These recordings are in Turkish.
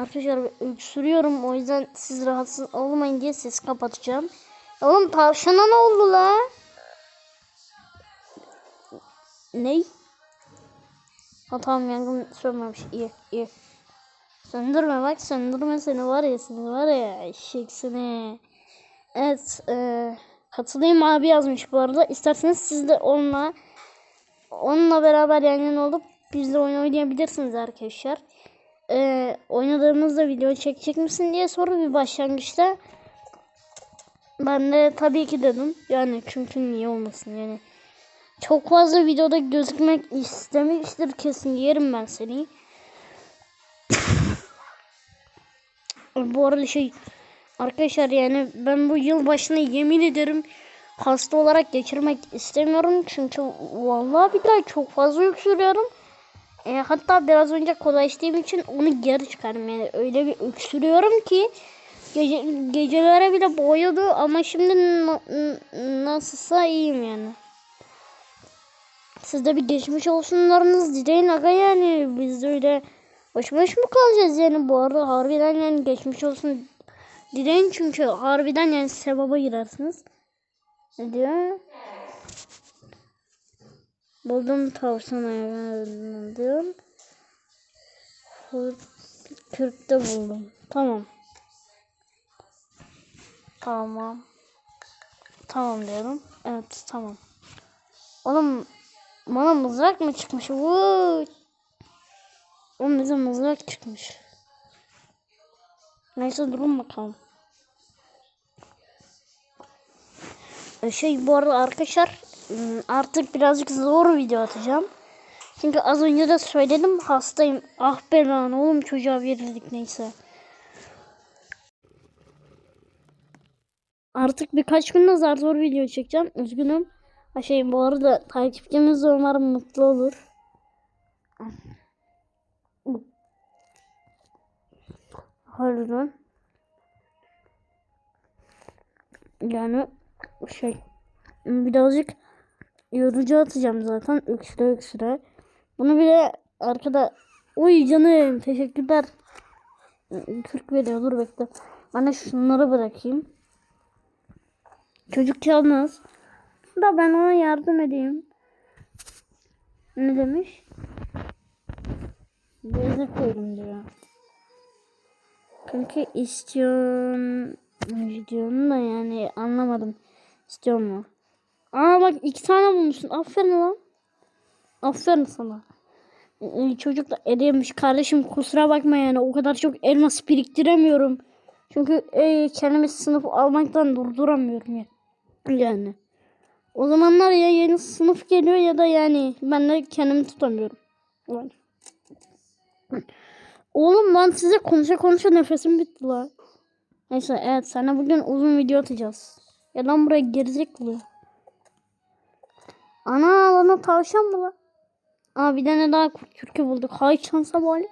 Arkadaşlar öksürüyorum o yüzden siz rahatsız olmayın diye ses kapatacağım. Oğlum tavşana ne oldu la? Ney? Ha tamam yangın sönmemiş. İyi iyi. Söndürme bak söndürme seni var ya seni var ya eşek seni. Evet e, katılayım abi yazmış bu arada. İsterseniz siz de onunla onunla beraber yan yana olup bizle oyun oynayabilirsiniz arkadaşlar. E, oynadığımızda video çekecek misin diye soru bir başlangıçta. Ben de tabii ki dedim. Yani çünkü niye olmasın yani. Çok fazla videoda gözükmek istemiştir kesin yerim ben seni. bu arada şey arkadaşlar yani ben bu yıl başına yemin ederim hasta olarak geçirmek istemiyorum. Çünkü vallahi billahi çok fazla öksürüyorum. E, hatta biraz önce kola içtiğim için onu geri çıkarım yani öyle bir öksürüyorum ki gece, gecelere bile boyadı ama şimdi na, nasılsa iyiyim yani. Siz de bir geçmiş olsunlarınız dileyin aga yani biz de öyle boş boş mu kalacağız yani bu arada harbiden yani geçmiş olsun dileyin çünkü harbiden yani sevaba girersiniz. Ne diyor? Buldum tavşan ayağını diyor. Kırkta buldum. Tamam. Tamam. Tamam diyorum. Evet tamam. Oğlum bana mızrak mı çıkmış? Vuu. Oğlum bize mızrak çıkmış. Neyse durun bakalım. Ee, Şey bu arada arkadaşlar artık birazcık zor video atacağım. Çünkü az önce de söyledim hastayım. Ah be lan oğlum çocuğa verirdik neyse. Artık birkaç günde zar zor video çekeceğim. Üzgünüm. Ha şey bu arada takipçimiz de umarım mutlu olur. Harbiden. Yani şey birazcık yorucu atacağım zaten öksüre öksüre. Bunu bile arkada Uy canım teşekkürler. 40 veriyor dur bekle. Ben de şunları bırakayım. Çocuk çalmaz. Da ben ona yardım edeyim. Ne demiş? Beze koydum diyor. Kanka istiyorum diyorum da yani anlamadım. İstiyor mu? Aa bak iki tane bulmuşsun. Aferin lan. Aferin sana. Ee, Çocuk da edemiş kardeşim kusura bakma yani o kadar çok elmas biriktiremiyorum. Çünkü e, kendimi sınıf almaktan durduramıyorum ya. Yani. O zamanlar ya yeni sınıf geliyor ya da yani ben de kendimi tutamıyorum. Yani. Oğlum ben size konuşa konuşa nefesim bitti la. Neyse evet sana bugün uzun video atacağız. Ya lan buraya gerizekalı. Ana bana tavşan mı lan? Aa bir tane daha kurt kürkü bulduk. Hay şansa bari.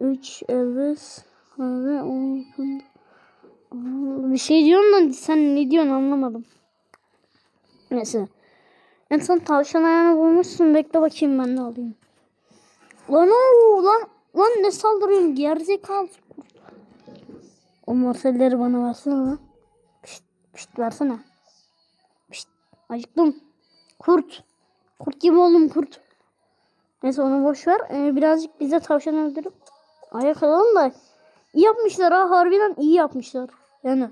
3 evet. Abi olsun. Bir şey diyorsun da sen ne diyorsun anlamadım. Neyse. En son tavşan ayağını bulmuşsun. Bekle bakayım ben ne alayım. Lan o lan lan ne saldırıyorsun gerizekalı. O morselleri bana versene lan. Pişt, pişt versene. Acıktım. Kurt. Kurt gibi oldum kurt. Neyse onu boş ver. Ee, birazcık bize tavşan öldürüp ayak alalım da iyi yapmışlar ha harbiden iyi yapmışlar. Yani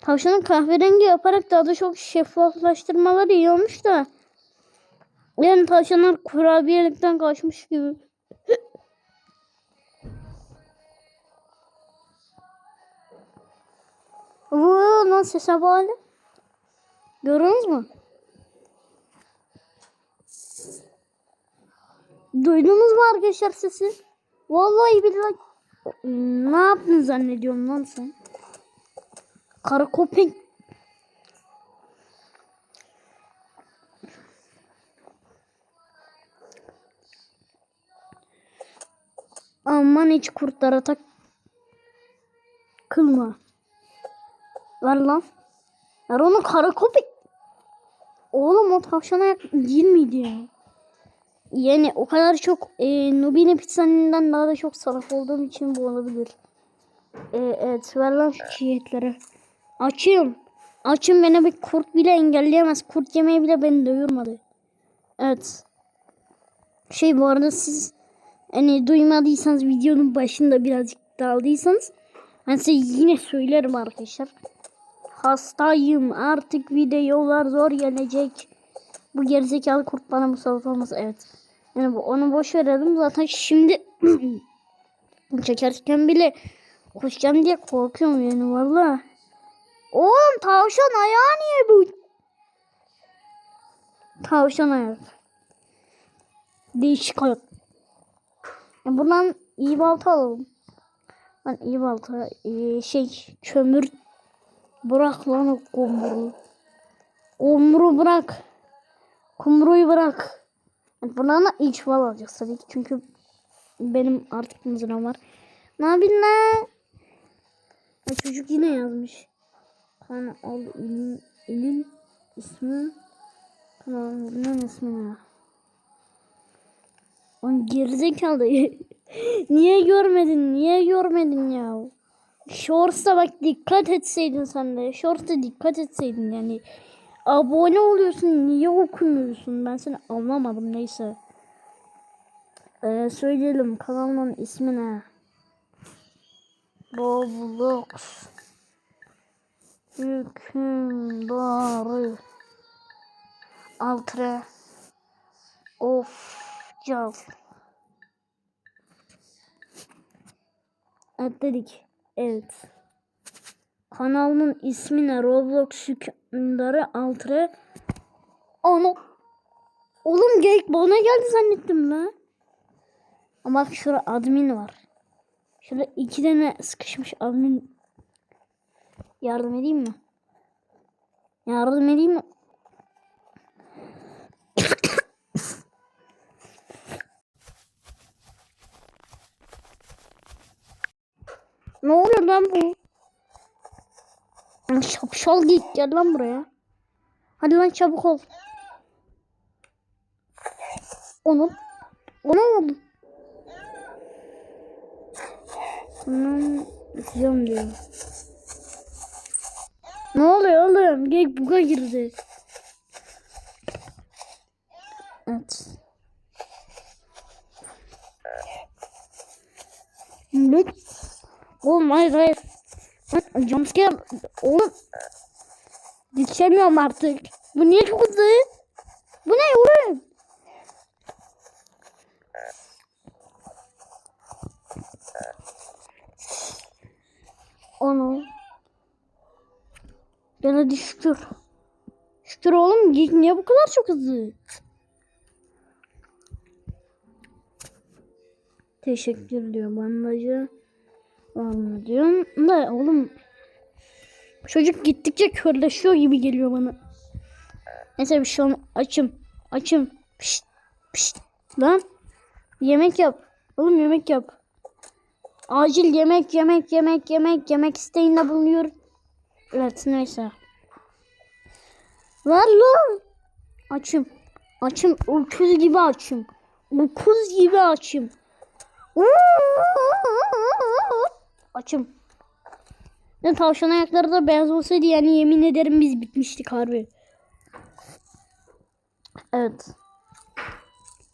tavşanın kahverengi yaparak daha da çok şeffaflaştırmaları iyi olmuş da yani tavşanlar kurabiyelikten kaçmış gibi. Vuu lan sese bağlı. Görüyorsunuz mu? Duydunuz mu arkadaşlar sesi? Vallahi billahi. Ne yaptın zannediyorum lan sen? Kara köpek. Aman hiç kurtlara tak kılma. Ver lan. Onu kara köpek. Oğlum o tavşana yak değil miydi ya? yani o kadar çok e, Nubini Pizza'nından daha da çok salak olduğum için bu olabilir. E, evet ver lan şu çiğ etleri. Açım. Açım beni bir kurt bile engelleyemez. Kurt yemeği bile beni doyurmadı. Evet. Şey bu arada siz hani duymadıysanız videonun başında birazcık daldıysanız ben size yine söylerim arkadaşlar. Hastayım artık videolar zor gelecek. Bu gerizekalı kurt bana musallat olmaz. Evet. Yani onu boş verelim. Zaten şimdi çekerken bile koşacağım diye korkuyorum yani valla. Oğlum tavşan ayağı niye bu? Tavşan ayağı. Değişik ayak. Ya buradan iyi balta alalım. Lan iyi balta. Ee, şey kömür. Bırak lan o kumru. Kumru bırak. Kumruyu bırak. Buradan da iyi çuval alacağız tabii ki. Çünkü benim artık mızrağım var. Ne yapayım lan? Ya çocuk yine yazmış. Kan ol ilin, ilin ismi. Bunun ismi ne? Lan gerizekalı. Niye görmedin? Niye görmedin ya? Shorts'a bak dikkat etseydin sen de. Shorts'a dikkat etseydin yani. Abone oluyorsun niye okumuyorsun? Ben seni anlamadım neyse. Ee, söyleyelim kanalın ismi ne? Roblox Hükümdarı Altre Of Cal Evet dedik. Evet. Kanalımın ismi ne? Roblox hükümdarı Altre Onu Oğlum geyik bana geldi zannettim la. Ama bak şurada admin var. Şurada iki tane sıkışmış admin. Yardım edeyim mi? Yardım edeyim mi? Ne oluyor lan bu? Şapşal git gel lan buraya. Hadi lan çabuk ol. Onu. Onu oldu. Tamam. Yapacağım diyor. Ne oluyor oğlum? Geyik buga girdi. Evet. Ne? Oğlum hayır hayır. Jumpscare. Oğlum. Yetişemiyorum artık. Bu niye çok hızlı? Bu ne oğlum? Onu. Gel hadi şükür. Şükür oğlum niye bu kadar çok hızlı? Teşekkür diyor bandajı. Var diyorum da oğlum çocuk gittikçe körleşiyor gibi geliyor bana. Neyse bir şey. Açım. Açım. Pişt. Pişt. Lan. Yemek yap. Oğlum yemek yap. Acil yemek yemek yemek yemek yemek isteğinde bulunuyor. Evet neyse. Ver lan. Açım. Açım. Öküz gibi açım. Öküz gibi açım. Açım. Ne tavşan ayakları da beyaz olsaydı yani yemin ederim biz bitmiştik harbi. Evet.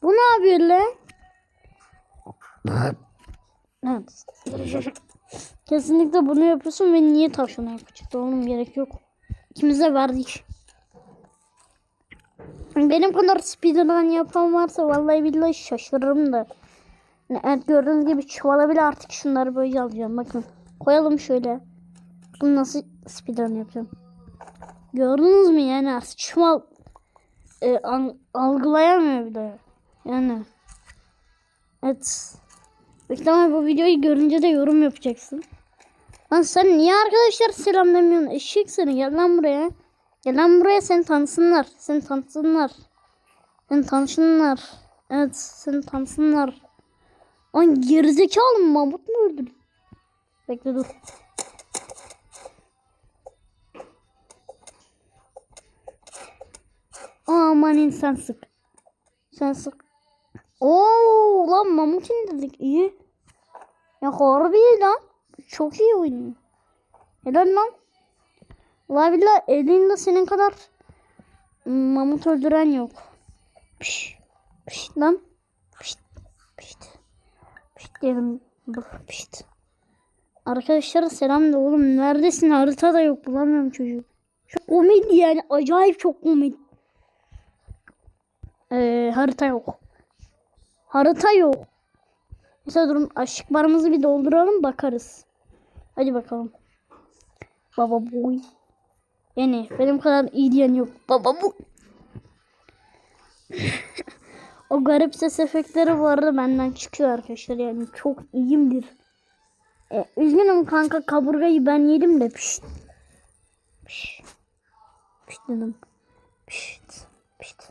Bu ne yapıyor lan? Evet. Kesinlikle bunu yapıyorsun ve niye tavşan ayak çıktı oğlum gerek yok. İkimiz de verdik. Benim kadar speedrun yapan varsa vallahi billahi şaşırırım da. Evet gördüğünüz gibi çuvala bile artık şunları böyle alacağım. Bakın koyalım şöyle. Bunu nasıl speedrun yapacağım. Gördünüz mü yani artık çuval e, an, algılayamıyor bile. Yani. Evet. Bekleme bu videoyu görünce de yorum yapacaksın. Lan sen niye arkadaşlar selam demiyorsun? Eşek seni gel lan buraya. Gel lan buraya seni tanısınlar. Seni tanısınlar. Seni tanısınlar. Evet seni tanısınlar. Lan gerizekalı mı Mahmut mu öldürdü? Bekle dur. Aman insan sık. Sen sık. Oo lan mamut indirdik iyi. Ya harbi lan. Çok iyi oynuyor. Helal lan. La billah elinde senin kadar mamut öldüren yok. Piş. Piş lan. Dur piş. Arkadaşlara selam da oğlum neredesin harita da yok bulamıyorum çocuğu. Çok komedi yani acayip çok komedi. Ee, harita yok. Harita yok. Mesela durun aşık barımızı bir dolduralım bakarız. Hadi bakalım. Baba boy. Yani benim kadar iyi diyen yok. Baba bu. O garip ses efektleri bu arada benden çıkıyor arkadaşlar. Yani çok iyiyimdir. E, üzgünüm kanka kaburgayı ben yedim de pişt. Pişt. Pişt dedim. Pişt. Pişt.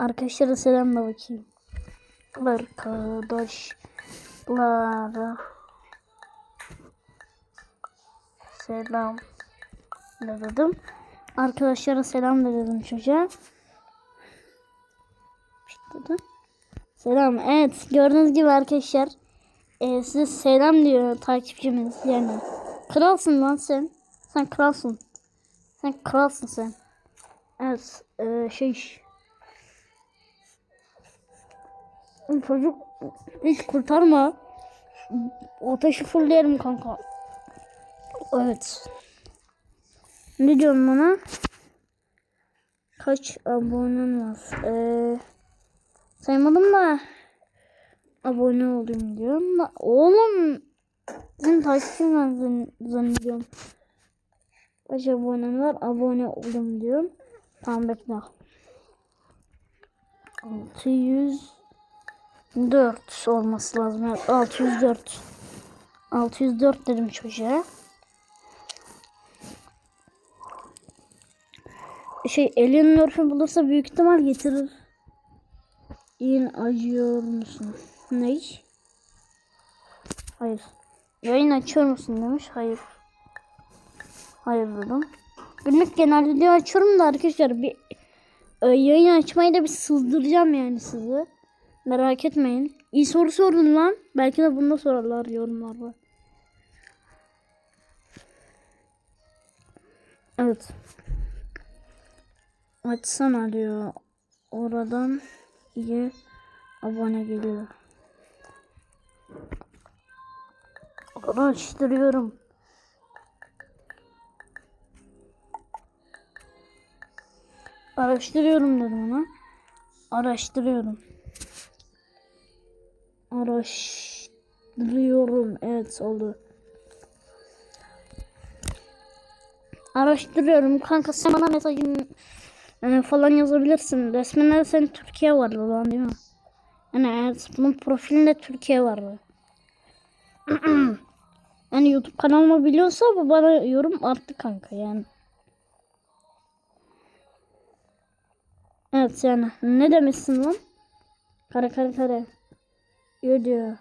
Arkadaşlara selam da bakayım. Arkadaşlara selam da dedim. Arkadaşlara selam da dedim çocuğa. Selam. Evet gördüğünüz gibi arkadaşlar e, size selam diyor takipçimiz yani. Kralsın lan sen. Sen kralsın. Sen kralsın sen. Evet e, şey çocuk hiç kurtarma. Ateşi fullleyelim kanka. Evet. Ne diyorum bana? Kaç abonen var? Ee, saymadım da abone olayım diyorum. Da, oğlum sen takipçim var zan- zannediyorum. Kaç abonen var? Abone olayım diyorum. Tamam bekle. 604 olması lazım. Evet, 604. 604 dedim çocuğa. Şey Alien Nerf'ü bulursa büyük ihtimal getirir. Yine acıyor musun? Ne? Hayır. Yayın açıyor musun demiş. Hayır. Hayır dedim. Günlük genel video açıyorum da arkadaşlar bir e, yayın açmayı da bir sızdıracağım yani sizi. Merak etmeyin. İyi soru sordun lan. Belki de bunu da sorarlar yorumlarda. Evet. Açsana diyor. Oradan iyi abone geliyor. Araştırıyorum. Araştırıyorum dedim ona. Araştırıyorum. Araştırıyorum. Evet oldu. Araştırıyorum. Kanka sen bana mesajını e, falan yazabilirsin. Resminde senin Türkiye vardı lan değil mi? Yani bunun profilinde Türkiye vardı. yani YouTube kanalımı biliyorsa bu bana yorum attı kanka yani. Evet yani ne demişsin lan? Kare kare kare. Yo diyor.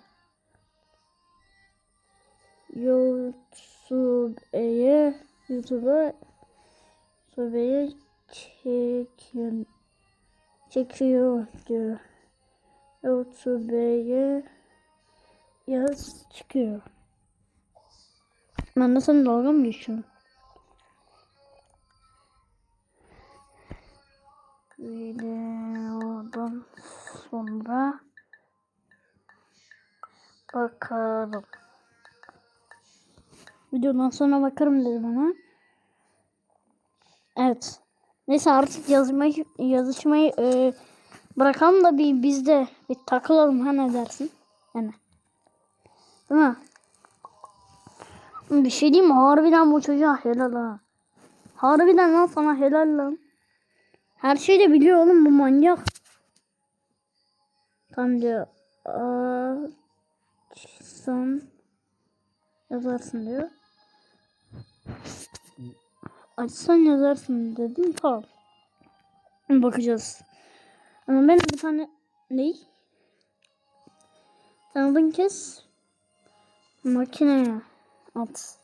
YouTube'ye YouTube'a YouTube'ye çekiyor çekiyor diyor. YouTube'ye yaz çıkıyor. Ben de sana dalga mı geçiyorum? Videodan sonra bakarım. Videodan sonra bakarım dedi bana. Evet. Neyse artık yazmayı yazışmayı e, bırakalım da bir biz de bir takılalım ha ne dersin? Yani. Değil mi? Bir şey diyeyim mi? Harbiden bu çocuğa helal ha. Harbiden lan sana helal lan. Her şeyi de biliyor oğlum bu manyak. Tam diyor. Açsan yazarsın diyor. Açsan yazarsın dedim. Tamam. Bakacağız. Ama ben bir tane ne? Tanıdığın kez makineye at.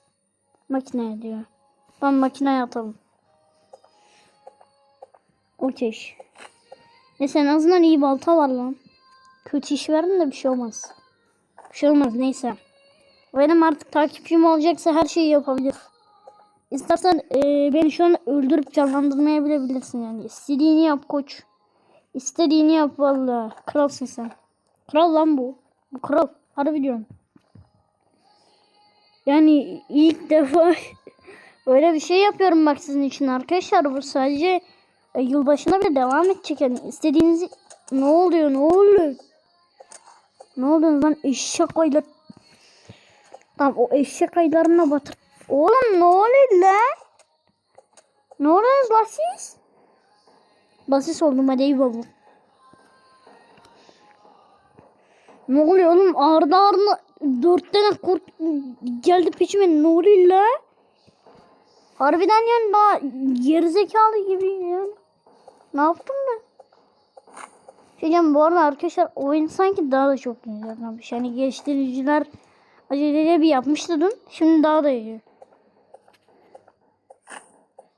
Makineye diyor. Ben makineye atalım. Okey. Neyse en azından iyi balta var lan. kötü iş verin de bir şey olmaz. Bir şey olmaz neyse. Benim artık takipçim olacaksa her şeyi yapabilir. İstersen eee, beni şu an öldürüp canlandırmaya bile bilirsin yani. İstediğini yap koç. İstediğini yap valla. Kralsın sen. Kral lan bu. Bu kral. Harbi diyorum. Yani ilk defa öyle bir şey yapıyorum bak sizin için arkadaşlar. Bu sadece e, yılbaşına bile devam edecek. Yani istediğinizi ne oluyor ne oluyor? Ne oluyor lan eşek aylar. Tamam o eşek aylarına batır. Oğlum ne oluyor lan? Ne oluyorsunuz lan siz? Basis oldum hadi eyvallah. Ne oluyor oğlum? Arda arda dört tane kurt geldi peşime. Ne oluyor la? Harbiden yani daha gerizekalı gibi yani. Ne yaptım ben? Şey diyeceğim, bu arada arkadaşlar oyun sanki daha da çok güzelmiş. Yani geliştiriciler aceleyle bir yapmıştı dün. Şimdi daha da iyi.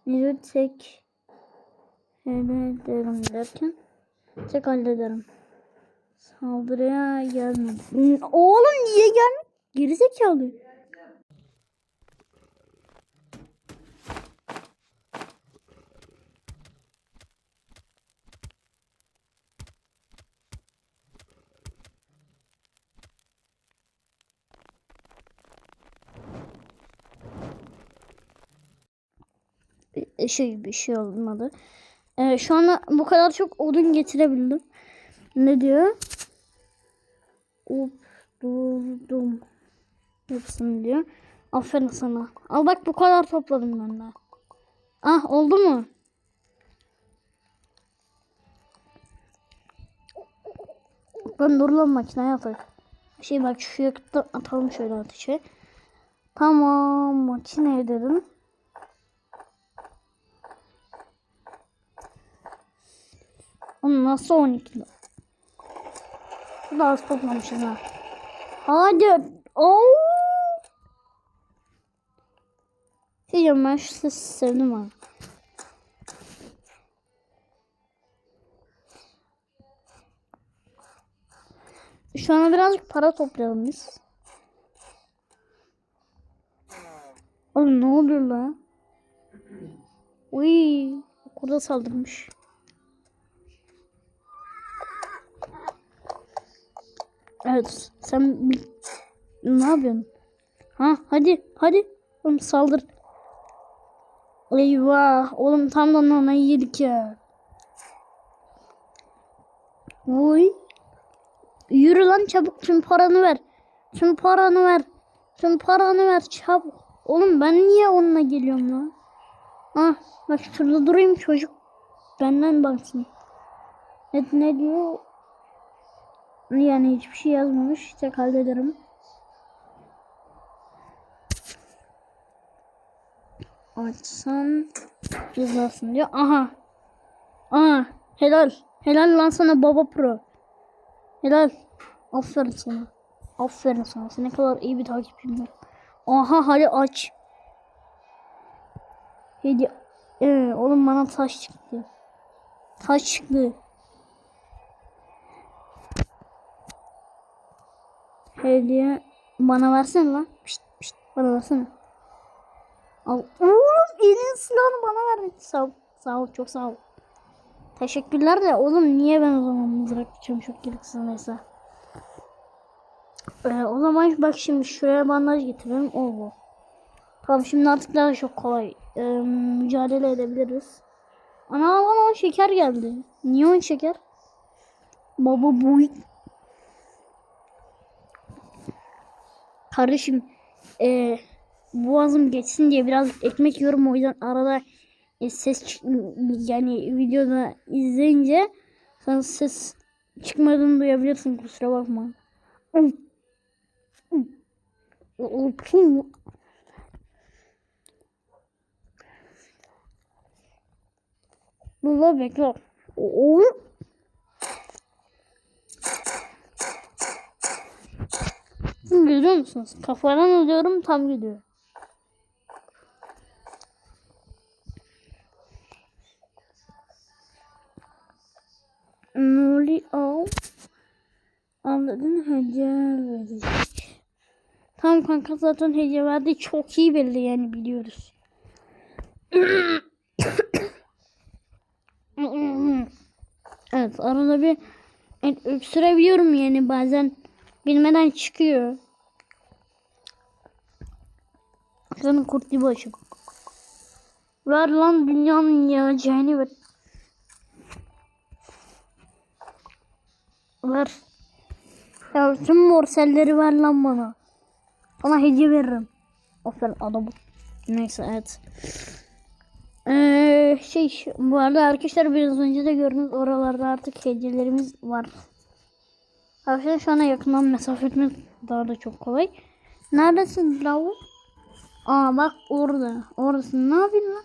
Bir tek hallederim derken tek hallederim. Saldırıya gelmedi. Oğlum niye gelmedi? Gerizekalı. E, şey bir şey olmadı. Ee, şu anda bu kadar çok odun getirebildim. Ne diyor? Uçturdum. Hepsini diyor. Aferin sana. Al bak bu kadar topladım ben de. Ah oldu mu? Ben dur lan makineye atak. Şey bak şu yakıtı atalım şöyle ateşe. Tamam makineye dedim. Onu nasıl 12 lira? Bu da az toplamışız ha. Hadi. Oo. Diyeceğim ben şu sesi sevdim ha. Şu an birazcık para toplayalım biz. Oğlum ne oluyor lan? Uy, kurda saldırmış. Evet, sen ne yapıyorsun? Ha, hadi, hadi. Oğlum saldır. Eyvah, oğlum tam da ona yedik ya. Uy. Yürü lan çabuk tüm paranı ver. Tüm paranı ver. Tüm paranı ver çabuk. Oğlum ben niye onunla geliyorum lan? Ah bak şurada durayım çocuk. Benden baksın. Ne, ne diyor? Yani hiçbir şey yazmamış. Tek hallederim. Açsan yazarsın diyor. Aha. Aha. Helal. Helal lan sana baba pro. Helal. Aferin sana. Aferin sana. Sen ne kadar iyi bir takipçin var. Aha hadi aç. Hadi. Ee, oğlum bana taş çıktı. Taş çıktı. Hediye bana versene lan. Pişt, pişt, bana versene. Al. Oğlum elin silahını bana verdin. Sağ ol. Sağ ol. Çok sağ ol. Teşekkürler de oğlum niye ben o zaman mızrak bıçağım çok gereksiz neyse. Ee, o zaman bak şimdi şuraya bandaj getirelim. Oo. Tamam şimdi artık daha çok kolay ee, mücadele edebiliriz. Ana bana şeker geldi. Niye on şeker? Baba boy. Kardeşim e, boğazım geçsin diye biraz ekmek yiyorum o yüzden arada e, ses yani videoda izleyince sen ses çıkmadığını duyabilirsin kusura bakma. Dur bekle. Oğlum. Görüyor musunuz? Kafadan alıyorum tam gidiyor. Ne oluyor? dedin hediye verecek. Tamam kanka zaten hediye verdi. Çok iyi belli yani biliyoruz. evet arada bir öksürebiliyorum yani bazen bilmeden çıkıyor. Senin kurt gibi açım. Ver lan dünyanın yiyeceğini ver. Ver. Ya tüm morselleri ver lan bana. Ona hediye veririm. Aferin adamı. Neyse evet. Ee, şey bu arada arkadaşlar biraz önce de gördünüz oralarda artık hediyelerimiz var. Arkadaşlar şu anda yakından mesafe etmek daha da çok kolay. Neredesin Bravo? Aa bak orada. Orası ne yapıyorsun lan?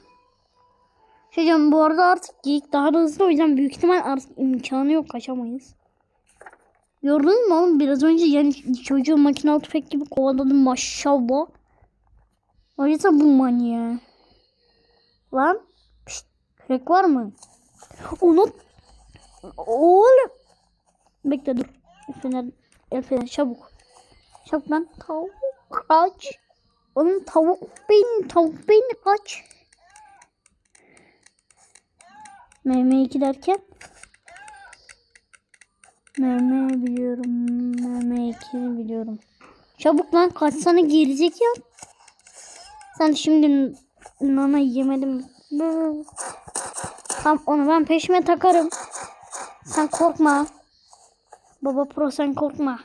Şey diyeceğim, bu arada artık geyik daha da hızlı o yüzden büyük ihtimal artık imkanı yok kaçamayız. Gördün mü oğlum biraz önce yani çocuğu makinalı tüfek gibi kovaladım maşallah. O bu manyağı. Lan. Pişt, kürek var mı? Onu. Oğlum. Bekle dur. Fener, el fener çabuk. Çabuk lan. Kaç. Oğlum tavuk beyni, tavuk beyni kaç. MM2 derken. MM biliyorum. MM2 biliyorum. Çabuk lan kaçsana gerizek ya. Sen şimdi nana yemedim. Tam onu ben peşime takarım. Sen korkma. Baba pro sen korkma.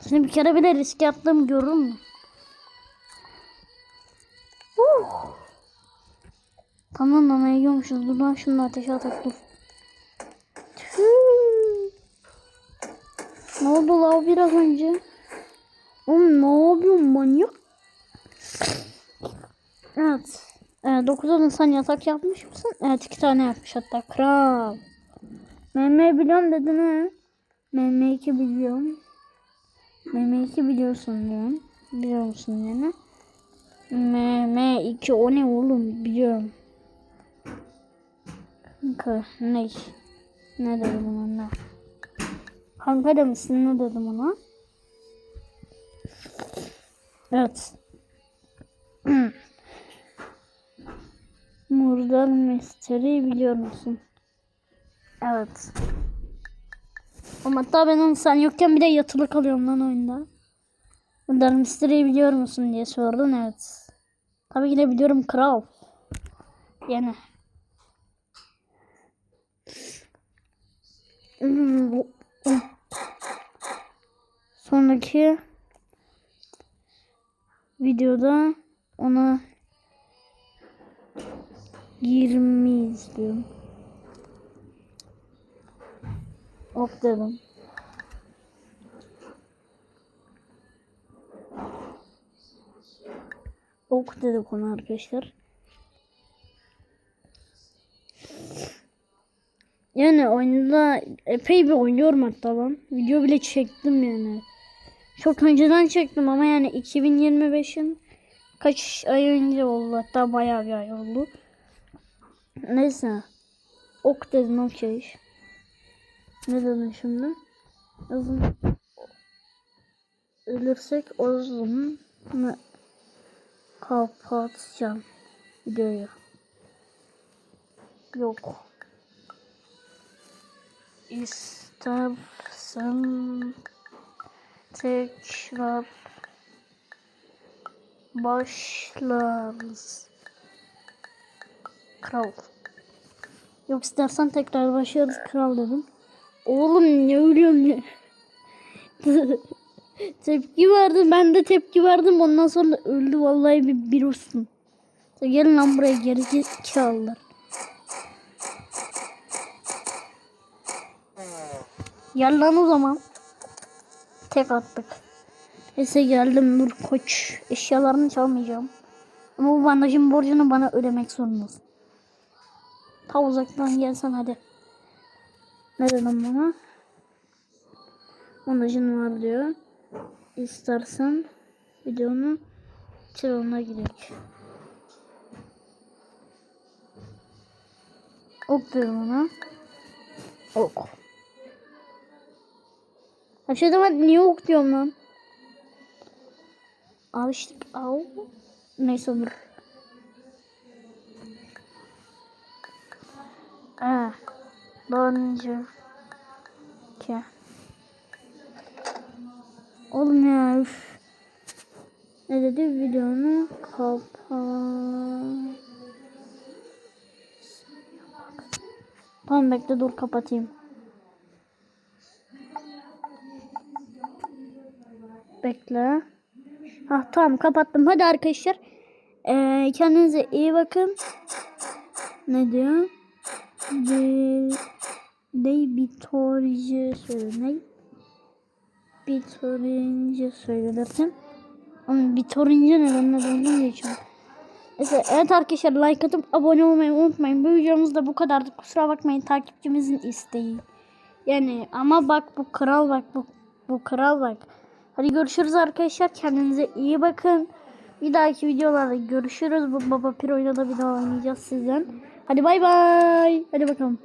Seni bir kere bile riske attığımı görür mü? Nanaya yiyormuşuz. Dur lan şunu ateşe atak dur. Ne oldu la biraz önce? Oğlum ne yapıyorsun manyak? Evet. Ee, 9 insan yatak yapmış mısın? Evet iki tane yapmış hatta. Kral. Meme biliyorum dedin ha. Meme 2 biliyorum. Meme 2 biliyorsun diyorum. Biliyor musun yani? Meme 2 o ne oğlum biliyorum. Ne? Ne dedim ona ne? Kanka demişsin ne dedim ona? Evet. Murder Mystery biliyor musun? Evet. Ama hatta ben onu sen yokken bir de yatılı kalıyorum lan oyunda. Murder Mystery'yi biliyor musun diye sordun evet. Tabii ki de biliyorum kral. Yani. Sonraki videoda ona 20 istiyorum. Ok dedim. Ok dedik ona arkadaşlar. Yani oyunda epey bir oynuyorum hatta ben. Video bile çektim yani. Çok önceden çektim ama yani 2025'in kaç ay önce oldu hatta bayağı bir ay oldu. Neyse. Ok dedim okey. Ne dedim şimdi? Uzun. Ölürsek o zaman kapatacağım videoyu. Yok. İstersen tekrar başlarız. Kral. Yok istersen tekrar başlarız kral dedim. Oğlum ne ölüyorsun ya? tepki verdim. Ben de tepki verdim. Ondan sonra öldü vallahi bir virüsün. Gelin lan buraya geri zekalılar. Gel lan o zaman. Tek attık. Neyse geldim dur koç. Eşyalarını çalmayacağım. Ama bu bandajın borcunu bana ödemek zorundasın. Ta uzaktan gelsen hadi. Ne dedim bana? Bandajın var diyor. İstersen videonu çırağına gidelim. Ok dedim ona. Ok. Aşağıda ben niye ok diyorum lan? Alıştık. Au. Neyse dur. Ah. Donuncu. Ki. Oğlum ya üf. Ne dedi videonu kapa. Tamam bekle dur kapatayım. Bekle. Ha tamam kapattım. Hadi arkadaşlar. Ee, kendinize iyi bakın. Ne diyor? De, de bitorcu söyle. Ne? Bitorcu söyledim. Ama bitorcu ne ben ne bunu geçiyorum. Neyse, evet arkadaşlar like atıp abone olmayı unutmayın. Bu videomuz da bu kadardı. Kusura bakmayın takipçimizin isteği. Yani ama bak bu kral bak bu, bu kral bak. Hadi görüşürüz arkadaşlar. Kendinize iyi bakın. Bir dahaki videolarda görüşürüz. Bu Baba Piro'yla da bir daha oynayacağız sizden. Hadi bay bay. Hadi bakalım.